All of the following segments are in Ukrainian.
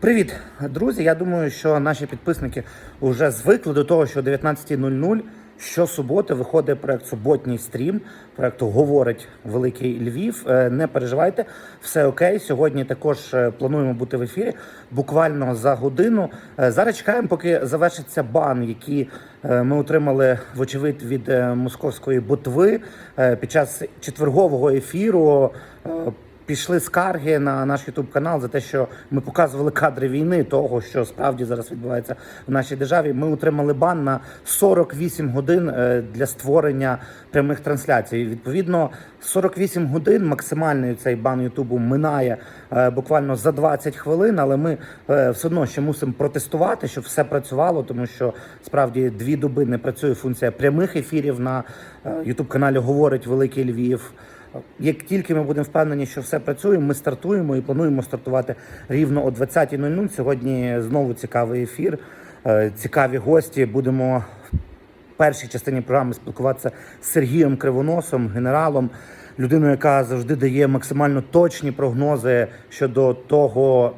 Привіт, друзі. Я думаю, що наші підписники вже звикли до того, що о 19.00 щосуботи виходить проект Суботній стрім. Проекту говорить Великий Львів. Е, Не переживайте, все окей. Сьогодні також е, плануємо бути в ефірі буквально за годину. Е, Зараз чекаємо, поки завершиться бан, який ми отримали, вочевидь, від московської ботви під час четвергового ефіру. Пішли скарги на наш Ютуб канал за те, що ми показували кадри війни, того що справді зараз відбувається в нашій державі. Ми отримали бан на 48 годин е, для створення прямих трансляцій. Відповідно, 48 годин максимальний цей бан Ютубу минає е, буквально за 20 хвилин, але ми е, все одно ще мусимо протестувати, щоб все працювало, тому що справді дві доби не працює функція прямих ефірів на Ютуб каналі Говорить Великий Львів. Як тільки ми будемо впевнені, що все працює, ми стартуємо і плануємо стартувати рівно о 20.00. Сьогодні знову цікавий ефір, е, цікаві гості. Будемо в першій частині програми спілкуватися з Сергієм Кривоносом, генералом, людиною, яка завжди дає максимально точні прогнози щодо того,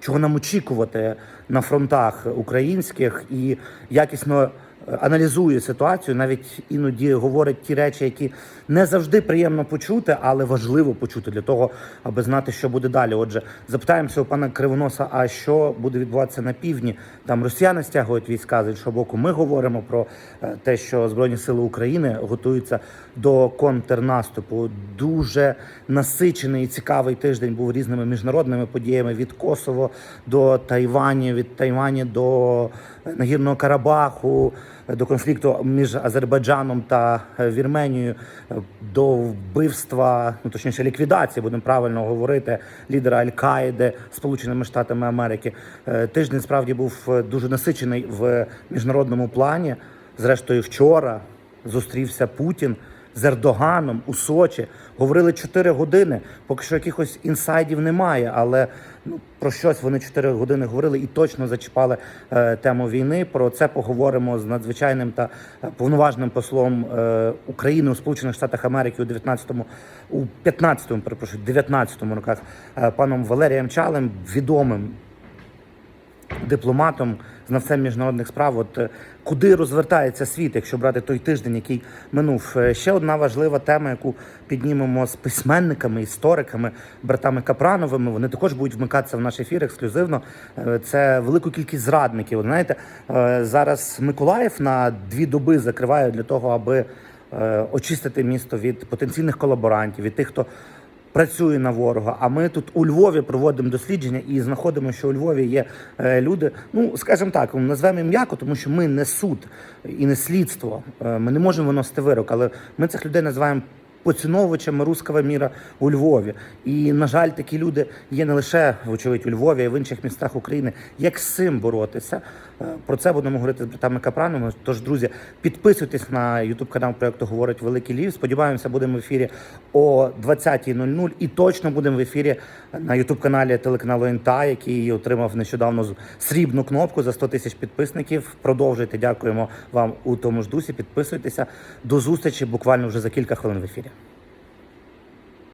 чого нам очікувати на фронтах українських і якісно аналізує ситуацію, навіть іноді говорить ті речі, які не завжди приємно почути, але важливо почути для того, аби знати, що буде далі. Отже, запитаємося у пана Кривоноса, а що буде відбуватися на півдні? Там росіяни стягують війська з іншого боку. Ми говоримо про е, те, що збройні сили України готуються до контрнаступу. Дуже насичений і цікавий тиждень був різними міжнародними подіями від Косово до Тайвані, від Тайвані до Нагірного Карабаху, до конфлікту між Азербайджаном та Вірменією, до вбивства, ну точніше ліквідації, будемо правильно говорити, лідера Аль-Каїди Сполученими Штатами Америки. Е, Тиждень справді був е, дуже насичений в міжнародному плані. Зрештою, вчора зустрівся Путін з Ердоганом у Сочі. Говорили 4 години. Поки що якихось інсайдів немає, але ну про щось вони 4 години говорили і точно зачіпали е, тему війни. Про це поговоримо з надзвичайним та е, повноважним послом е, України у Сполучених Штатах Америки у 19-му, у 15-му, перепрошую, 19-му роках е, паном Валерієм Чалем, відомим дипломатом, знавцем міжнародних справ. От е, куди розвертається світ, якщо брати той тиждень, який минув? Е, Ще одна важлива тема, яку піднімемо з письменниками, істориками, братами Капрановими. Вони також будуть вмикатися в наш ефір ексклюзивно. Е, Це велику кількість зрадників. От Знаєте, зараз Миколаїв на дві доби закриває для того, аби очистити місто від потенційних колаборантів, від тих, хто працює на ворога. А ми тут у Львові проводимо дослідження і знаходимо, що у Львові є е, люди. Ну скажімо так, назвемо м'яко, тому що ми не суд і не слідство. Е, Ми не можемо виносити вирок, але ми цих людей називаємо. Поціновувачами руского міра у Львові, і на жаль, такі люди є не лише вочевидь у Львові, а й в інших містах України. Як з цим боротися? Е, Про це будемо говорити з братами Капранами. Тож, друзі, підписуйтесь на Ютуб канал проекту Говорить Великий Львів. Сподіваємося, будемо в ефірі о 20.00 і точно будемо в ефірі на Ютуб каналі телеканалу НТА, який отримав нещодавно срібну кнопку за 100 тисяч підписників. Продовжуйте. Дякуємо вам у тому ж дусі. Підписуйтеся. До зустрічі буквально вже за кілька хвилин в ефірі.